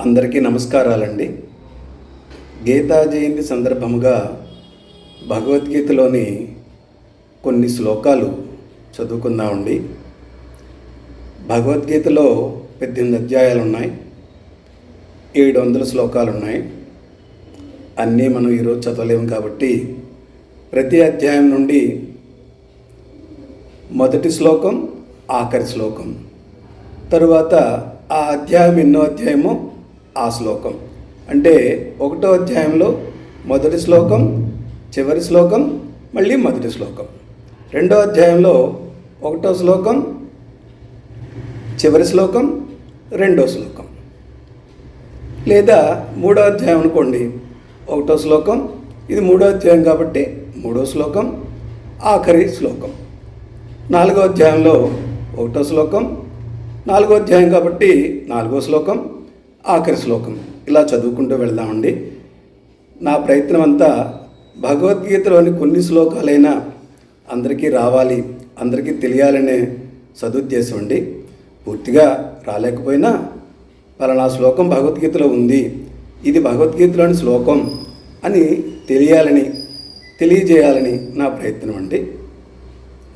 అందరికీ నమస్కారాలండి. గీతా జయంతి సందర్భముగా భగవద్గీతలోని కొన్ని శ్లోకాలు చదువుకుందామండి. భగవద్గీతలో పద్దెనిమిది అధ్యాయాలు ఉన్నాయి ఏడు వందల శ్లోకాలు ఉన్నాయి అన్నీ మనం ఈరోజు చదవలేము కాబట్టి ప్రతి అధ్యాయం నుండి మొదటి శ్లోకం ఆఖరి శ్లోకం. తరువాత ఆ అధ్యాయం ఎన్నో అధ్యాయమో ఆ శ్లోకం. అంటే ఒకటో అధ్యాయంలో మొదటి శ్లోకం చివరి శ్లోకం మళ్ళీ మొదటి శ్లోకం. రెండో అధ్యాయంలో ఒకటో శ్లోకం చివరి శ్లోకం రెండో శ్లోకం. లేదా మూడో అధ్యాయం అనుకోండి. ఒకటో శ్లోకం ఇది మూడో అధ్యాయం కాబట్టి మూడో శ్లోకం ఆఖరి శ్లోకం. నాలుగో అధ్యాయంలో ఒకటో శ్లోకం నాలుగో అధ్యాయం కాబట్టి నాలుగో శ్లోకం ఆఖరి శ్లోకం. ఇలా చదువుకుంటూ వెళ్దామండి. నా ప్రయత్నం అంతా భగవద్గీతలోని కొన్ని శ్లోకాలైనా అందరికీ రావాలి అందరికీ తెలియాలనే సదుద్దేశం అండి పూర్తిగా రాలేకపోయినా పలానా శ్లోకం భగవద్గీతలో ఉంది. ఇది భగవద్గీతలోని శ్లోకం అని తెలియాలని తెలియజేయాలని నా ప్రయత్నం అండి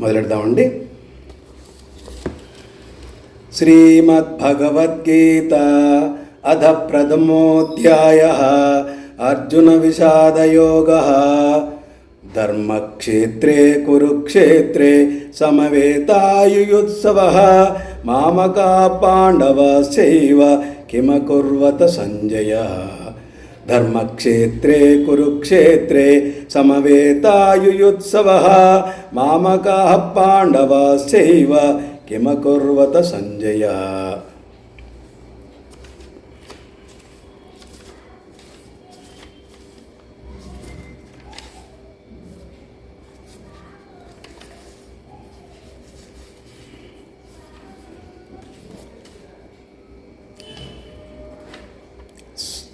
మొదలెడదామండి. శ్రీమద్భగవద్గీత అధ ప్రథమోధ్యాయ అర్జున విషాదయోగ ధర్మక్షేత్రే కురుక్షేత్రే సమవేతాయుయుత్సవ మామకా పాండవశైవ కిమకుర్వత సంజయ ధర్మక్షేత్రే కురుక్షేత్రే సమవేతాయుయుత్సవ మామకా పాండవశైవ కిమకుర్వత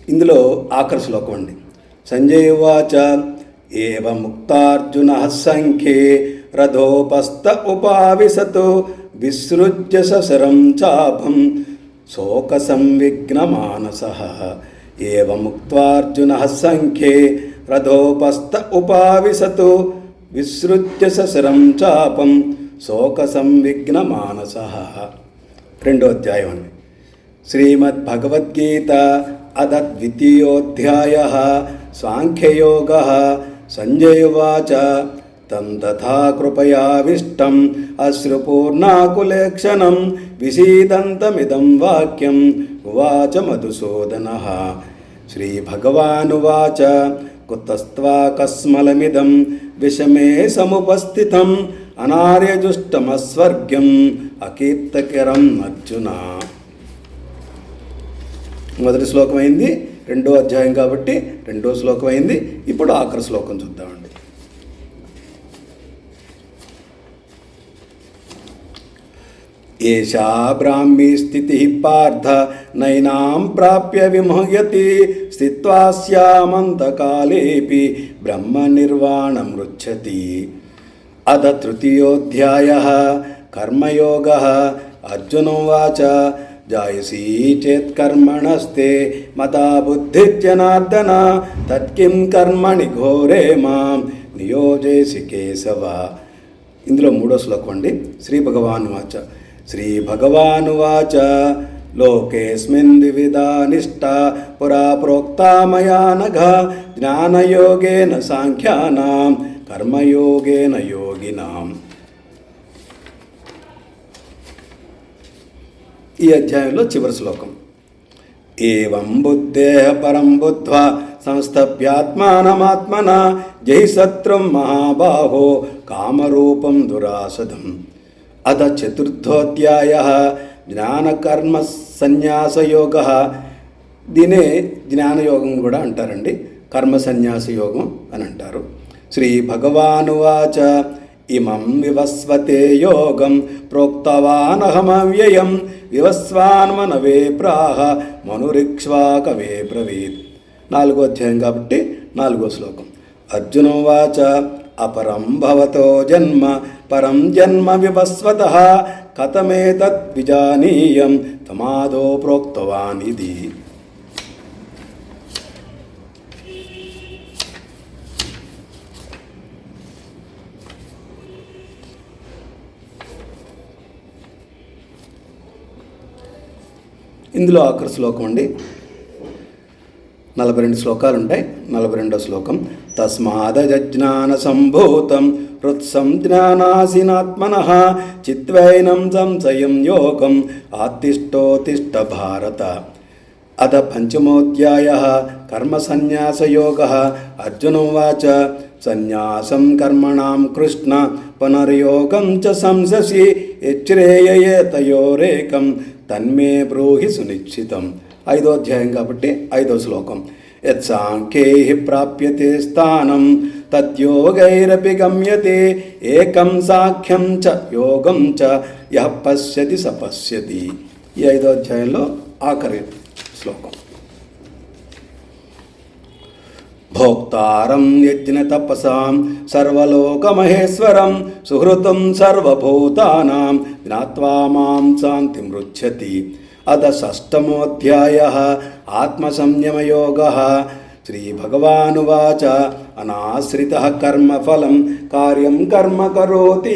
ఇందులో ఆఖరి శ్లోకం అండి. సంజయ్ వాచ ఏవ ముక్తార్జున సంఖ్యే రథోపస్థ ఉపావిశతు విసృజ్య ససరం చాపం శోక సంవిఘ్న మానస ఏవ ముక్తార్జున సంఖ్యే రథోపస్థ ఉపావిశతు విసృజ్య ససరం చాపం శోక సంవిఘ్న మానస రెండో అధ్యాయం అండి. శ్రీమద్భగవద్గీత अदद्वितीयोऽध्यायः साङ्ख्ययोगः सञ्जयवाच तं तथा कृपयाविष्टम् अश्रुपूर्णाकुलेक्षणं विसीदन्तमिदं वाक्यम्, उवाच मधुसूदन। श्रीभगवानुवाच कुतस्त्वा कस्मलमिदं विषमे समुपस्थितम्, अनार्यजुष्टमस्वर्ग्यम्, अकीर्तकिरम् మొదటి శ్లోకం అయింది రెండో అధ్యాయం కాబట్టి రెండో శ్లోకం అయింది. ఇప్పుడు ఆఖరి శ్లోకం చూద్దామండి. ఏషా బ్రాహ్మీ స్థితి పార్థ నైనాం ప్రాప్య విముహ్యతి స్థిత్వాస్యామంతకాలేపి బ్రహ్మ నిర్వాణం రుచ్చతి అద తృతీయోధ్యాయ కర్మయోగ అర్జునం వాచ జాయసీ చేత్కర్మణస్తే మతా బుద్ధిర్జనార్దన తత్కిం కర్మణి ఘోరే మాం నియోజేసి కేశవ ఇందులో మూడో శ్లోకం అండి. శ్రీ భగవాను వాచ। శ్రీ భగవాను వాచ। లోకేస్మిన్ ద్విధా నిష్ట పురా ప్రోక్తా మయా నఘ జ్ఞానయోగేన సాంఖ్యానాం కర్మయోగేన యోగినాం। ఈ అధ్యాయంలో చివరి శ్లోకం. ఏం బుద్ధేహ పరం బుద్ధ్వా సంస్థప్యాత్మానమాత్మన జై సత్రం మహాబాహో కామరూపం దురాసదం. అథ చతుర్థోధ్యాయ జ్ఞానకర్మ సన్యాసయోగ. దీనే జ్ఞానయోగం కూడా అంటారండి. కర్మ సన్యాస యోగం అని అంటారు. శ్రీ భగవానువాచ ఇమం వివస్వతే యోగం ప్రోక్తవానహమవ్యయం. వివస్వాన్మనవే ప్రాహ మనురిక్ష్వాకవే బ్రవీత్. నాలుగో అధ్యాయం కాబట్టి నాలుగో శ్లోకం. అర్జునం వాచ అపరం భవతో జన్మ పరం జన్మ వివస్వత కథమేతద్విజానీయం తమాదో ప్రోక్తవాన్ ఇది ఇందులో ఆఖరి శ్లోకం అండి. నలభై రెండు శ్లోకాలు ఉంటాయి. నలభై రెండో శ్లోకం. తస్మాదజ్ఞాన సంభూతం హృత్సం జ్ఞానాసినాత్మన చిత్వైనం సంశయం యోగం ఆత్తిష్టోతిష్ట భారత. అత పంచమోధ్యాయ కర్మసన్యాసయోగ అర్జునోవాచ సన్యాసం కర్మణాం కృష్ణ పునర్యోగం చ సంససి యచ్రేయేతయోరేకం తన్మే బ్రోహి సునిశ్చితం. ఐదో అధ్యాయం కాబట్టి ఐదో శ్లోకం. యత్సాంఖ్యై ప్రాప్యతే స్థానం తద్యోగైరపి గమ్యతే ఏకం సాఖ్యం చ యోగం చ యః పశ్యతి స ఈ ఐదో అధ్యాయంలో ఆఖరి శ్లోకం. భోక్తారం యజ్ఞ తపసాం సర్వలోకమహేశ్వరం సుహృతం సర్వభూతానాం జ్ఞాత్వా మాం శాంతి మృచ్చతి అద షష్టమోధ్యాయ ఆత్మసంయమయోగ. శ్రీభగవానువాచ అనాశ్రిత కర్మఫలం కార్యం కర్మ కరోతి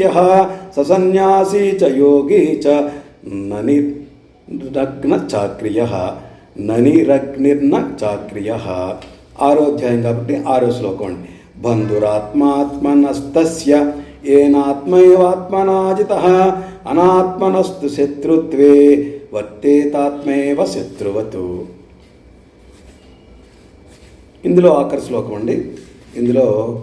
సన్యాసీ చ యోగీ చ నని రగ్న చాక్రియ ననిరగ్నిర్న చాక్రియ ఆరో అధ్యాయం కాబట్టి ఆరో శ్లోకం అండి. బంధురాత్మాత్మనస్తస్య ఏనాత్మైవాత్మనాజిత అనాత్మనస్తు శత్రుత్వే వర్తేతాత్మైవ శత్రువతు. ఇందులో ఆఖరి శ్లోకం అండి. ఇందులో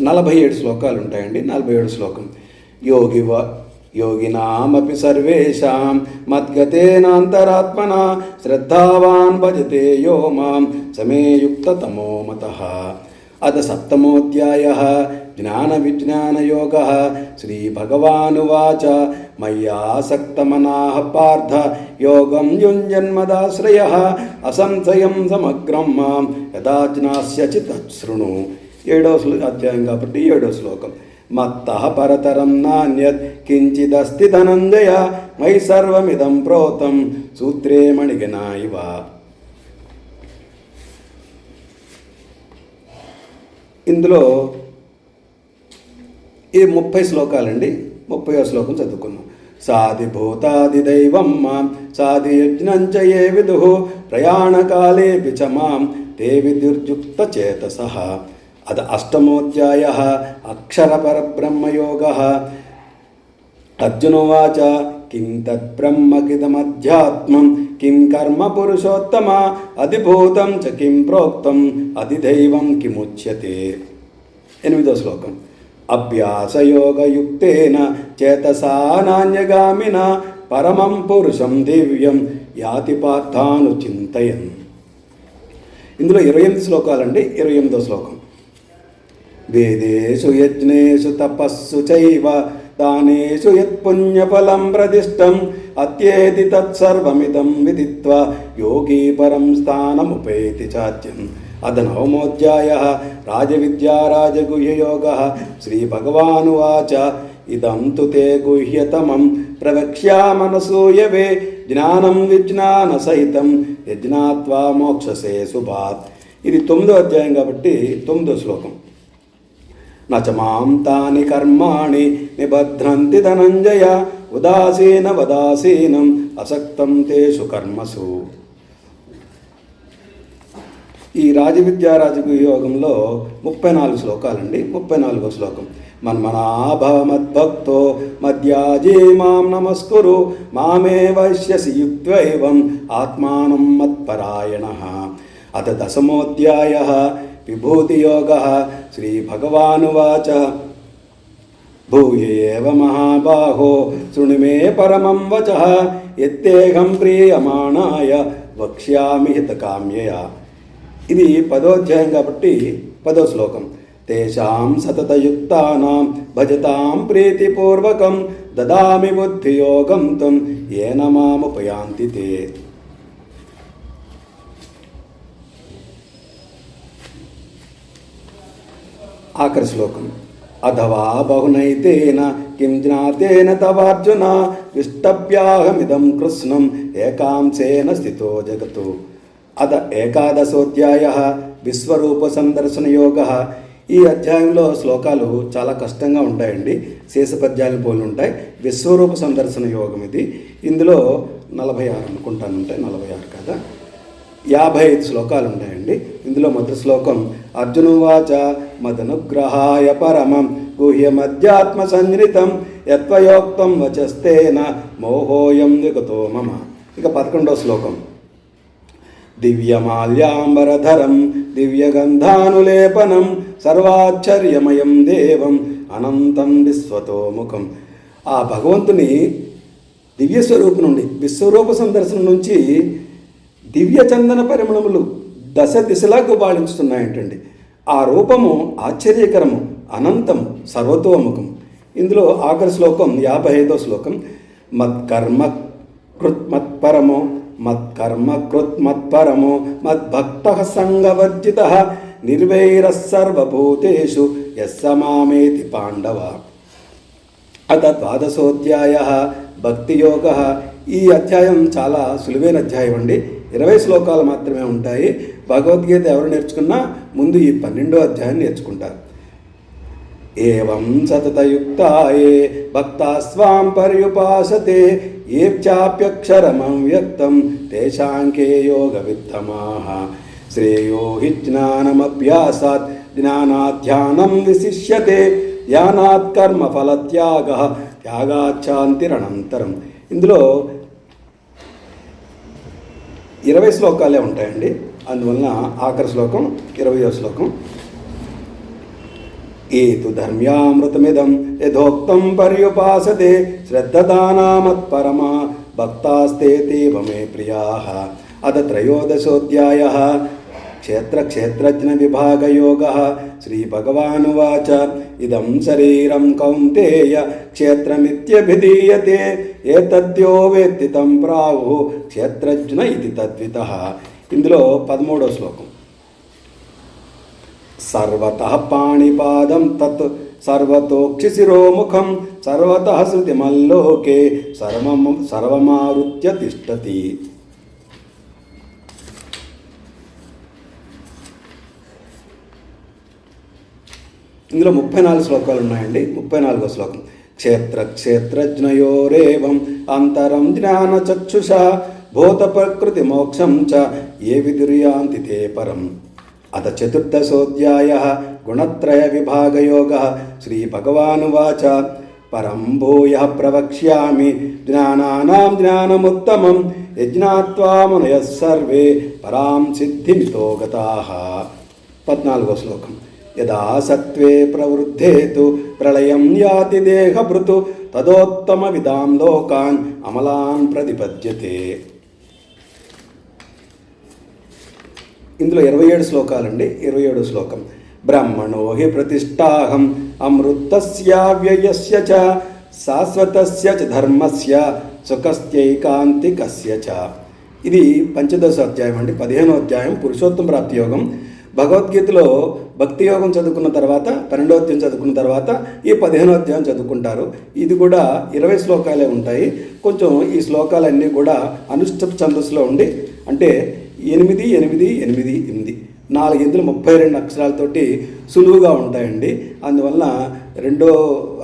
నలభై ఏడు శ్లోకాలు ఉంటాయండి. నలభై ఏడు శ్లోకం. యోగి వ యోగినామపి సర్వేషాం మద్గతేనాంతరాత్మన శ్రద్ధావాన్ భజతే యో మాం సమేయుక్తతమో మతః అద సప్తమోధ్యాయ జ్ఞాన విజ్ఞానయోగ శ్రీభగవానువాచ మయ్యాసక్తమనా పార్థ యోగం యుంజన్మదాశ్రయ అసంశయం సమగ్రం మాం యదా జ్ఞాస్యచి తత్శృణు ఏడో శ్లో- అధ్యాయం కాబట్టి ఏడో శ్లోకం। మత్త పరతరం నాణ్యత్ కించిదస్తి ధనంజయ మై సర్వమిదం ప్రోతం సూత్రే మణిగనా ఇవ ఇందులో ఈ ముప్పై శ్లోకాలండి. ముప్పై శ్లోకం చదువుకున్నాం సాది భూతాది దైవం మాం సాది యజ్ఞంచ ఏ విదు ప్రయాణకాలే చ మాం తే విద్యుర్యుక్త చేతస. అద అష్టమోధ్యాయ అక్షర పరబ్రహ్మయోగ అర్జునోవాచ కిం తద్బ్రహ్మకిదమధ్యాత్మం కిం కర్మ పురుషోత్తమ అధిభూతం చ కిం ప్రోక్తం అధిదైవం కిముచ్యతే. ఎనిమిదో శ్లోకం. అభ్యాసయోగయుక్తేన చేతసా నాణ్యగామిన పరమం పురుషం దివ్యం యాతి పార్థాను చింతయన్. ఇందులో ఇరవై ఎనిమిది శ్లోకాలండి. ఇరవై ఎనిమిదో శ్లోకం. వేదేషు యజ్ఞేషు తపస్సు చైవ దానేషు యత్పుణ్యఫలం ప్రదిష్టం అత్యేతి తత్సర్వమిదం విదిత్వా యోగీ పరం స్థానముపేతి చాత్యం అధనవమోధ్యాయ రాజవిద్యా రాజగుహ్యయోగ శ్రీభగవానువాచ ఇదం తు తే గుహ్యతమం ప్రవక్ష్యామనసూయవే జ్ఞానం విజ్ఞాన సహితం యజ్ఞాత్వా మోక్షసే సుభాత్. ఇది తొమ్మిదో అధ్యాయం కాబట్టి తొమ్మిదో శ్లోకం. నచమాం తాని కర్మాణి నిబధ్నంతి ధనంజయ ఉదాసీన వదాసీనం అసక్తం తేషు కర్మసు. ఈ రాజవిద్యా యోగంలో ముప్పై నాలుగు శ్లోకాలండి. ముప్పై నాలుగో శ్లోకం. మన్మనాభమద్భక్తో మధ్యాజీ మాం నమస్కురు మామే వైశ్యసి యుక్త్వైవం ఆత్మానం మత్పరాయణ. అత దశమోధ్యాయ విభూతియోగ శ్రీభగవానువాచ భూయేవ మహాబాహో శృణు మే పరమం వచ ఎత్తేహం ప్రియమాణాయ వక్ష్యామి హితకామ్యయ ఇది పదోధ్యాయం కాబట్టి పదో శ్లోకం తేషాం సతతయుక్తానాం భజతాం ప్రీతిపూర్వకం దదామి బుద్ధియోగం తం ఏన మాముపయాంతి తే ఆఖరి శ్లోకం. అథవా బహునైతేన కింజ్ఞాతేన తవార్జున విష్టభ్యాహమిదం కృష్ణం ఏకాంశేన స్థితో జగతు. అద ఏకాదశోధ్యాయ విశ్వరూప సందర్శనయోగ ఈ అధ్యాయంలో శ్లోకాలు చాలా కష్టంగా ఉంటాయండి. శేషపద్యాలు పోలి ఉంటాయి. విశ్వరూప సందర్శన యోగం ఇది. ఇందులో నలభై ఆరు అనుకుంటాను ఉంటాయి. నలభై ఆరు కదా? యాభై ఐదు శ్లోకాలు ఉన్నాయండి ఇందులో మొదటి శ్లోకం అర్జునువాచ మదనుగ్రహాయ పరమం గుహ్యమధ్యాత్మ సంజ్ఞితం యత్వయోక్తం వచస్తేన మోహోయం దిగతో మమ. ఇక పదకొండో శ్లోకం దివ్యమాల్యాంబరధరం దివ్యగంధానులేపనం సర్వాశ్చర్యమయం దేవం అనంతం విశ్వతోముఖం ఆ భగవంతుని దివ్యస్వరూపం నుండి విశ్వరూప సందర్శనం నుంచి దివ్య చందన పరిమళములు దశ దిశలా గుబాళించుతున్నాయంటండి ఆ రూపము ఆశ్చర్యకరము అనంతం సర్వతోముఖం. ఇందులో ఆఖరి శ్లోకం యాభై ఐదో శ్లోకం మత్కర్మ కృత్మత్పరము మత్కర్మ కృత్మత్పరమో మద్భక్త సంగవర్జిత నిర్వైర సర్వభూతేషు యస్సమామేతి పాండవ. అత ద్వాదశోధ్యాయ భక్తియోగ ఈ అధ్యాయం చాలా సులువైన అధ్యాయం అండి ఇరవై శ్లోకాలు మాత్రమే ఉంటాయి. భగవద్గీత ఎవరు నేర్చుకున్నా ముందు ఈ పన్నెండో అధ్యాయం నేర్చుకుంటారు. ఏం సతతయుక్తాయే భక్తాస్వాం పర్యుపాసతే ఏ చాప్యక్షరమం వ్యక్తం తేషాంకే యోగ విత్తమాహ శ్రేయో హి జ్ఞానమభ్యాసాత్ జ్ఞానాధ్యానం విశిష్యతే ధ్యానాత్ కర్మ ఫలత్యాగ త్యాగాచ్చాంతిరనంతరం ఇందులో ఇరవై శ్లోకాలే ఉంటాయండి. అందువలన ఆఖరి శ్లోకం ఇరవయో శ్లోకం. ఏతు ధర్మ్యామృతమిదం యథోక్తం పర్యుపాసతే శ్రద్ధదానామత్పరమా భక్తాస్తే తీవ మే ప్రియా. అద త్రయోదశోధ్యాయ. క్షేత్రక్షేత్రజ్ఞ విభాగయోగ. శ్రీభగవానువాచ ఇదం శరీరం కౌంతేయ క్షేత్రమిత్యభిధీయతే ఏతద్యో వేత్తి తం ప్రాహు క్షేత్రజ్ఞ ఇది తద్విత. ఇందులో పదమూడో శ్లోకం. సర్వత పాణిపాదం తత్ సర్వతోక్షిశిరోముఖం సర్వత శృతిమల్లోకే సర్వం సర్వమారుత్య తిష్టతి. ఇందులో ముప్పై నాలుగు శ్లోకాలు ఉన్నాయండి. ముప్పై నాలుగో శ్లోకం. క్షేత్ర క్షేత్రజ్ఞయోరేవం అంతరం జ్ఞాన చక్షుష భూత ప్రకృతి మోక్షం చ ఏ విదుర్యాంతి తే పరం. అత చతుర్దశోధ్యాయ గుణత్రయ విభాగయోగ శ్రీ భగవానువాచ పరం భూయ ప్రవక్ష్యామి జ్ఞానానాం జ్ఞానముత్తమం యజ్ఞాత్వామునయ సర్వే పరాం సిద్ధిమితో గతాః. పద్నాలుగో శ్లోకం. యదా సత్వే ప్రవృద్ధేతు ప్రళయం యాతి దేహభృతు తదోత్తమ విదాం లోకాన్ అమలాన్ ప్రతిపద్యతే. ఇందులో ఇరవై ఏడు శ్లోకాలండి. ఇరవై ఏడు శ్లోకం. బ్రహ్మణో హి ప్రతిష్టాహం అమృతస్యావ్యయస్య చ శాశ్వతస్య చ ధర్మస్య సుఖస్థైకాంతికస్య చ. ఇది పంచదశ అధ్యాయం అండి. పదిహేనో అధ్యాయం పురుషోత్తం ప్రాప్తి యోగం భగవద్గీతలో భక్తి యోగం చదువుకున్న తర్వాత పన్నెండో అధ్యాయం చదువుకున్న తర్వాత ఈ పదిహేనో అధ్యాయం చదువుకుంటారు. ఇది కూడా ఇరవై శ్లోకాలే ఉంటాయి. కొంచెం ఈ శ్లోకాలన్నీ కూడా అనుష్ఠప్ ఛందస్సులో ఉండి అంటే ఎనిమిది ఎనిమిది ఎనిమిది ఎనిమిది నాలుగిందులు ముప్పై రెండు అక్షరాలతోటి సులువుగా ఉంటాయండి. అందువల్ల రెండో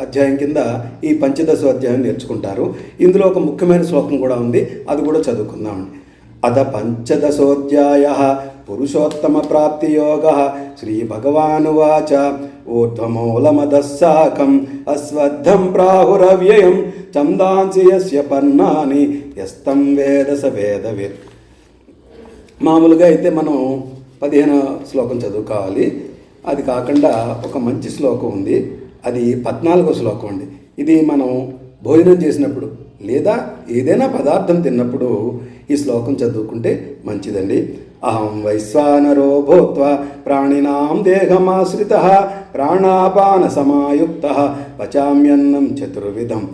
అధ్యాయం కింద ఈ పంచదశ అధ్యాయం నేర్చుకుంటారు. ఇందులో ఒక ముఖ్యమైన శ్లోకం కూడా ఉంది. అది కూడా చదువుకుందామండి. అద పంచదశోధ్యాయ పురుషోత్తమ ప్రాప్తియోగ శ్రీ భగవానువాచ ఊర్ధ్వమూలమదస్సాకం అశ్వద్ధం ప్రాహురవ్యయం చందాంసి యస్య పర్ణాని యస్తం వేద స వేదవిత్ మామూలుగా అయితే మనం పదిహేను శ్లోకం చదువుకోవాలి. అది కాకుండా ఒక మంచి శ్లోకం ఉంది. అది పద్నాలుగో శ్లోకం అండి. ఇది మనం భోజనం చేసినప్పుడు లేదా ఏదైనా పదార్థం తిన్నప్పుడు ఈ శ్లోకం చదువుకుంటే మంచిదండి. అహం వైశ్వానరో భూత్వ ప్రాణినాం దేహమాశ్రిత ప్రాణాపాన సమాయుక్త పచామ్యన్నం చతుర్విధం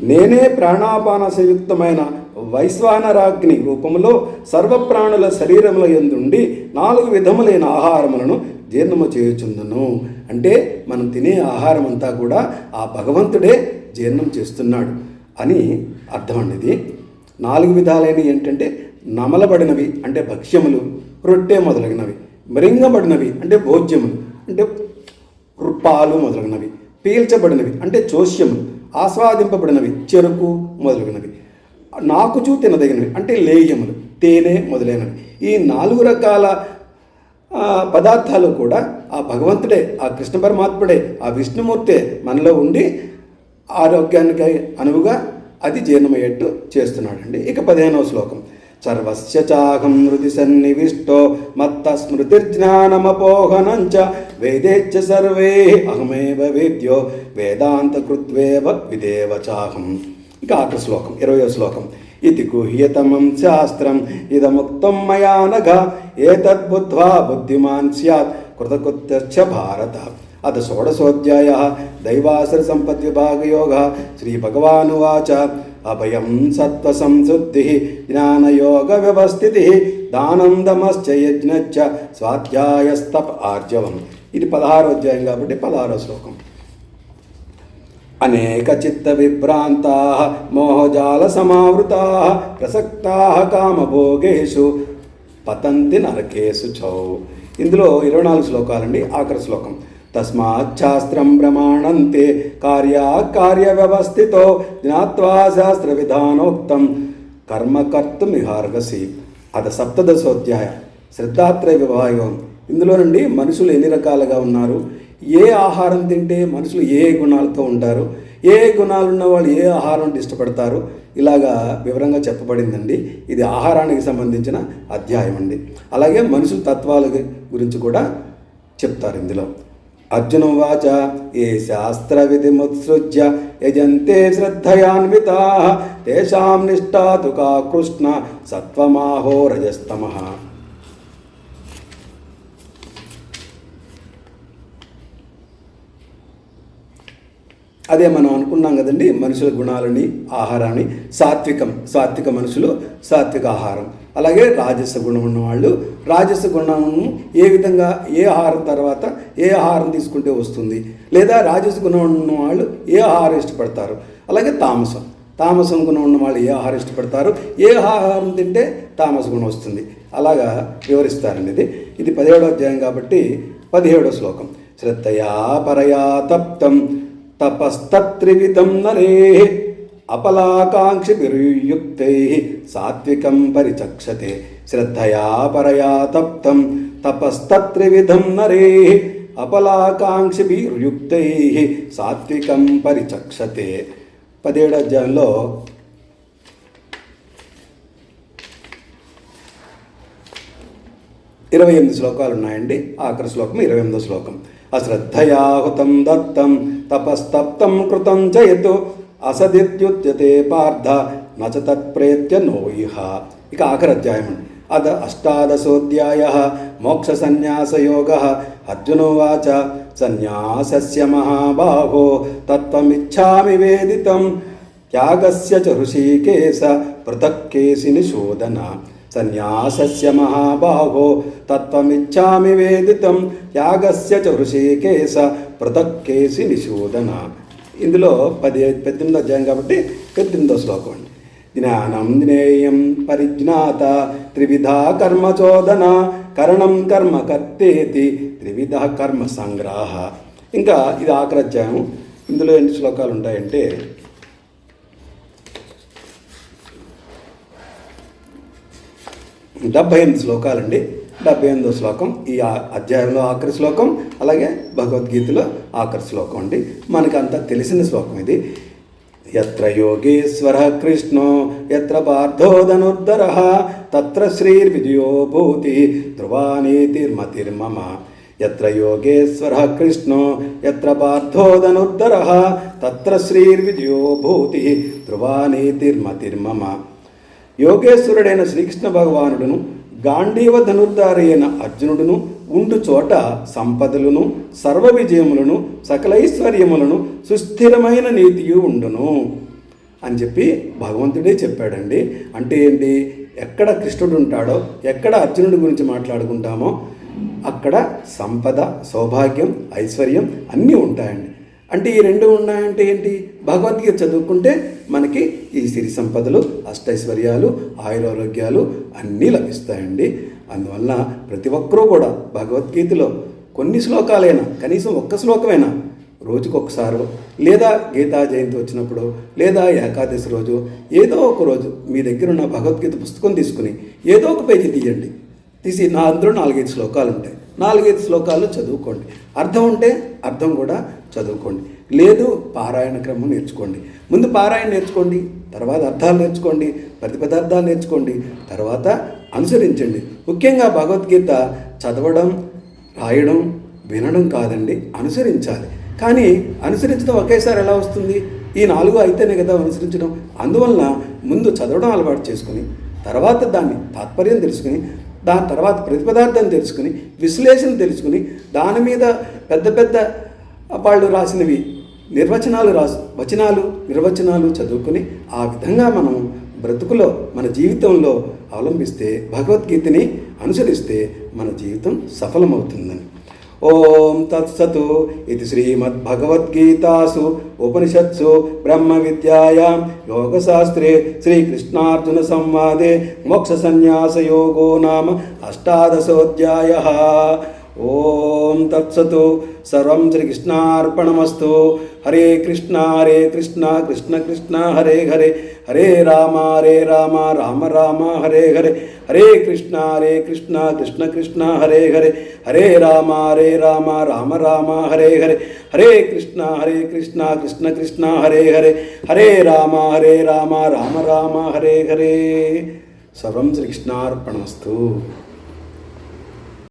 నేనే ప్రాణాపాన సంయుక్తమైన వైశ్వానరాగ్ని రూపములో సర్వప్రాణుల శరీరముల ఎందుండి నాలుగు విధములైన ఆహారములను జీర్ణము చేయుచుందును. అంటే మనం తినే ఆహారం అంతా కూడా ఆ భగవంతుడే జీర్ణం చేస్తున్నాడు అని అర్థం అండి ఇది నాలుగు విధాలైనవి ఏంటంటే నమలబడినవి అంటే భక్ష్యములు రొట్టె మొదలగినవి మరింగబడినవి అంటే భోజ్యములు అంటే పాలు మొదలగునవి పీల్చబడినవి అంటే చోష్యములు ఆస్వాదింపబడినవి చెరుకు మొదలగునవి నాకుచూ తినదగినవి అంటే లేయములు తేనె మొదలైనవి. ఈ నాలుగు రకాల పదార్థాలు కూడా ఆ భగవంతుడే ఆ కృష్ణ పరమాత్ముడే ఆ విష్ణుమూర్తే మనలో ఉండి ఆరోగ్యానికి అనువుగా అది జీర్ణమయ్యేట్టు చేస్తున్నాడండి. ఇక పదిహేనవ శ్లోకం. సర్వస్య చాహం హృది సన్నివిష్టో మత్త స్మృతిర్జ్ఞానమపోహనంచ వేదేచ్చ సర్వే అహమేవ వేద్యో వేదాంత కృత్వేవ విదేవ చాహం. ఇక ఆఖరి శ్లోకం ఇరవయో శ్లోకం. ఇది గుహ్యతమం శాస్త్రం ఇదముక్తం మయా నఘ ఏతద్బుద్ధ్వా బుద్ధిమాన్ స్యాత్ కృతకృత్యశ్చ భారత. అత షోడశోధ్యాయ దైవాసుర సంపద్విభాగయోగ శ్రీభగవానువాచ అభయం సత్వసంశుద్ధి జ్ఞానయోగ వ్యవస్థితి దానం దమశ్చ యజ్ఞశ్చ స్వాధ్యాయస్తప ఆర్జవం ఇది పదహారో అధ్యాయం కాబట్టి పదహారో శ్లోకం. అనేక చిత్త విభ్రాంతా మోహజాల సమావృతా ప్రసక్తా కామభోగేషు పతంతి నరకేశు చౌ. ఇందులో ఇరవై నాలుగు శ్లోకాలండి ఆఖరి శ్లోకం. తస్మాచ్ఛాస్త్రం ప్రమాణంతే కార్యాకార్య వ్యవస్థితో జ్ఞాత్వా శాస్త్ర విధానోక్తం కర్మ కర్తుమిహార్గసి అద సప్తదశోధ్యాయ శ్రద్ధాత్రయ విభాగం ఇందులో నుండి మనుషులు ఎన్ని రకాలుగా ఉన్నారు? ఏ ఆహారం తింటే మనుషులు ఏ గుణాలతో ఉంటారు? ఏ గుణాలు ఉన్న వాళ్ళు ఏ ఆహారం ఇష్టపడతారు? ఇలాగా వివరంగా చెప్పబడిందండి. ఇది ఆహారానికి సంబంధించిన అధ్యాయం అండి. అలాగే మనుషుల తత్వాల గురించి కూడా చెప్తారు ఇందులో. అర్జున వాచ ఏ శాస్త్ర విధిముత్సృజ్య యజంతే శ్రద్ధయాన్వితా తేషాం నిష్ఠాతు కా కృష్ణ సత్వమాహో రజస్తమ. అదే మనం అనుకున్నాం కదండి మనుషుల గుణాలని ఆహారాన్ని సాత్వికం సాత్విక మనుషులు సాత్విక ఆహారం. అలాగే రాజస గుణం ఉన్నవాళ్ళు రాజస గుణం ఏ విధంగా ఏ ఆహారం తర్వాత ఏ ఆహారం తీసుకుంటే వస్తుంది? లేదా రాజస గుణం ఉన్న వాళ్ళు ఏ ఆహారం ఇష్టపడతారు? అలాగే తామసం. తామసం గుణం ఉన్న వాళ్ళు ఏ ఆహారం ఇష్టపడతారు? ఏ ఆహారం తింటే తామస గుణం వస్తుంది? అలాగా వివరిస్తారండి ఇది ఇది పదిహేడో అధ్యాయం కాబట్టి పదిహేడో శ్లోకం. శ్రద్ధయా పరయా తప్తం తపస్తత్రివిధం నరే అపలాకాంక్షిభిర్యుక్తై సాత్వికం పరిచక్షతే శ్రద్ధయా పరయా తప్తం తపస్తత్రివిధం నరే అపలాకాంక్షిభిర్యుక్తై సాత్వికం పరిచక్షతే. పదేడు అధ్యాయంలో ఇరవై ఎనిమిది శ్లోకాలు ఉన్నాయండి. ఆఖరి శ్లోకం ఇరవై ఎనిమిదో శ్లోకం. అశ్రద్ధయాహుతం దత్తం తపస్తప్తం కృతం చయతు అసదిత్యుత్యతే పార్థ నచ తత్ప్రేత్య నోయిహ ఇక ఆఖరి అధ్యాయం అద అష్టాదశోధ్యాయ మోక్ష సన్యాసయోగ అర్జునోవాచ సన్యాసస్య మహాబాహో తత్వమిచ్చామి వేదితం త్యాగస్య చ ఋషికేశ పృథక్కేసి శోధన సన్యాసస్య మహాబాహో తత్వమిచ్చామి వేదితం త్యాగస్య చ ఋషికేశ పృథక్కేసి నిశోదన ఇందులో పది పద్దెనిమిదో అధ్యాయం కాబట్టి పద్దెనిమిదో శ్లోకం అండి. జ్ఞానం జ్ఞేయం పరిజ్ఞాత త్రివిధ కర్మచోదన కరణం కర్మ కర్తేతి త్రివిధ కర్మ సంగ్రహ. ఇంకా ఇది ఆఖరి ఇందులో ఎన్ని శ్లోకాలు ఉంటాయంటే డెబ్భై ఎనిమిది శ్లోకాలండి. డెబ్బై ఎనిమిదో శ్లోకం ఈ అధ్యాయంలో ఆఖరి శ్లోకం అలాగే భగవద్గీతలో ఆఖరి శ్లోకం అండి. మనకంతా తెలిసిన శ్లోకం ఇది. ఎత్ర యోగేశ్వర కృష్ణో ఎత్ర పార్థోధనుర్ధర తత్ర శ్రీర్విజయో భూతి ధ్రువానీతిర్మతిర్మమ. ఎత్ర యోగేశ్వర కృష్ణో ఎత్ర పార్థోధనుర్ధర తత్ర శ్రీర్విజయో భూతి ధ్రువానీతిర్మతిర్మమ. యోగేశ్వరుడైన శ్రీకృష్ణ భగవానుడును గాంధీవ ధనుర్ధారి అయిన అర్జునుడును ఉండు చోట సంపదలను సర్వ విజయములను సకలైశ్వర్యములను సుస్థిరమైన నీతియు ఉండును. అని చెప్పి భగవంతుడే చెప్పాడండి. అంటే ఏంటి? ఎక్కడ కృష్ణుడు ఉంటాడో ఎక్కడ అర్జునుడి గురించి మాట్లాడుకుంటామో అక్కడ సంపద సౌభాగ్యం ఐశ్వర్యం అన్నీ ఉంటాయండి. అంటే ఈ రెండు ఉన్నాయంటే ఏంటి? భగవద్గీత చదువుకుంటే మనకి ఈ సిరి సంపదలు అష్టైశ్వర్యాలు ఆయురారోగ్యాలు అన్నీ లభిస్తాయండి. అందువల్ల ప్రతి ఒక్కరూ కూడా భగవద్గీతలో కొన్ని శ్లోకాలైనా కనీసం ఒక్క శ్లోకమైనా రోజుకు లేదా గీతా జయంతి వచ్చినప్పుడు లేదా ఏకాదశి రోజు ఏదో ఒక రోజు మీ దగ్గర ఉన్న భగవద్గీత పుస్తకం తీసుకుని ఏదో ఒక పేజీ తీయండి. తీసి నా అందులో నాలుగైదు శ్లోకాలు ఉంటాయి నాలుగైదు శ్లోకాలు చదువుకోండి. అర్థం ఉంటే అర్థం కూడా చదువుకోండి. లేదు పారాయణ క్రమం నేర్చుకోండి. ముందు పారాయణ నేర్చుకోండి తర్వాత అర్థాలు నేర్చుకోండి ప్రతిపదార్థాలు నేర్చుకోండి తర్వాత అనుసరించండి. ముఖ్యంగా భగవద్గీత చదవడం రాయడం వినడం కాదండి అనుసరించాలి. కానీ అనుసరించడం ఒకేసారి ఎలా వస్తుంది? ఈ నాలుగు అయితేనే కదా అనుసరించడం. అందువలన ముందు చదవడం అలవాటు చేసుకుని తర్వాత దాన్ని తాత్పర్యం తెలుసుకుని దాని తర్వాత ప్రతిపదార్థం తెలుసుకుని విశ్లేషణ తెలుసుకుని దాని మీద పెద్ద పెద్ద వాళ్ళు రాసినవి నిర్వచనాలు రాసు వచనాలు నిర్వచనాలు చదువుకుని ఆ విధంగా మనం బ్రతుకులో మన జీవితంలో అవలంబిస్తే భగవద్గీతని అనుసరిస్తే మన జీవితం సఫలమవుతుందని. ఓం తత్సతు ఇది శ్రీమద్భగవద్గీతాసు ఉపనిషత్సు బ్రహ్మ విద్యాయాం యోగశాస్త్రే శ్రీకృష్ణార్జున సంవాదే మోక్ష సన్యాస యోగో నామ అష్టాదశోధ్యాయ. ఓం తత్సతు. సర్వం శ్రీకృష్ణార్పణమస్తు. హరే కృష్ణ హరే కృష్ణ కృష్ణ కృష్ణ హరే హరే. హరే రామ హరే రామ రామ రామ హరే హరే. హరే కృష్ణ హరే కృష్ణ కృష్ణ కృష్ణ హరే హరే. హరే రామ హరే రామ రామ రామ హరే హరే. హరే కృష్ణ హరే కృష్ణ కృష్ణ కృష్ణ హరే హరే. హరే రామ హరే రామ రామ రామ హరే హరే. సర్వం శ్రీకృష్ణార్పణమస్తు.